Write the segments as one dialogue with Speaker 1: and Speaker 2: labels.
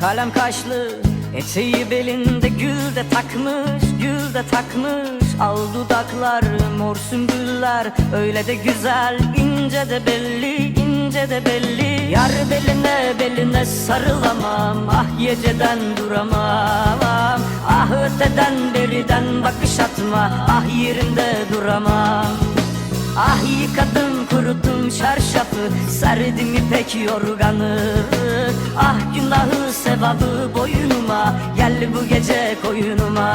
Speaker 1: Kalem kaşlı eteği belinde gül de takmış Gül de takmış. Al dudaklar mor sümbüller Öyle de güzel ince de belli ince de belli. Yar beline beline sarılamam Ah geceden duramam. Ah öteden beriden bakış atma Ah yerinde duramam Ah yıkadım kuruttum çarşafı Serdim ipek yorganı. Ah günahı sevabı boynuma Gel bu gece koyunuma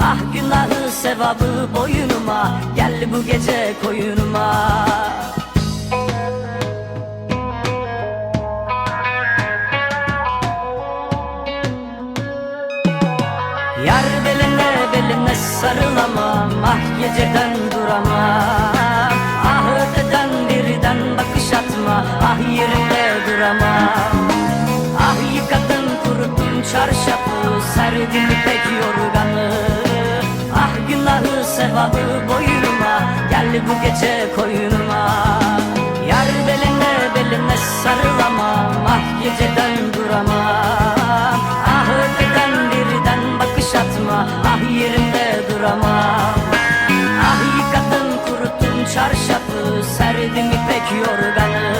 Speaker 1: Ah günahı sevabı boynuma. Gel bu gece koyunuma. Yar beline beline sarılamam. Ah geceden duramam Ah öteden birden bakış atma. Ah yerinde duramam Ah yıkadım kuruttum çarşafı. Serdim ipek yorganı Allah'ı sevabı boyuma Gel bu gece koyunuma Yar beline beline sarılamam Ah geceden duramam Ah öteden birden bakış atma. Ah yerimde duramam Ah yıkadım kuruttum çarşafı. Serdim ipek yorganı.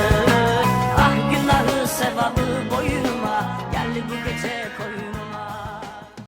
Speaker 1: Ah günahı sevabı boyunuma Gel bu gece koyunuma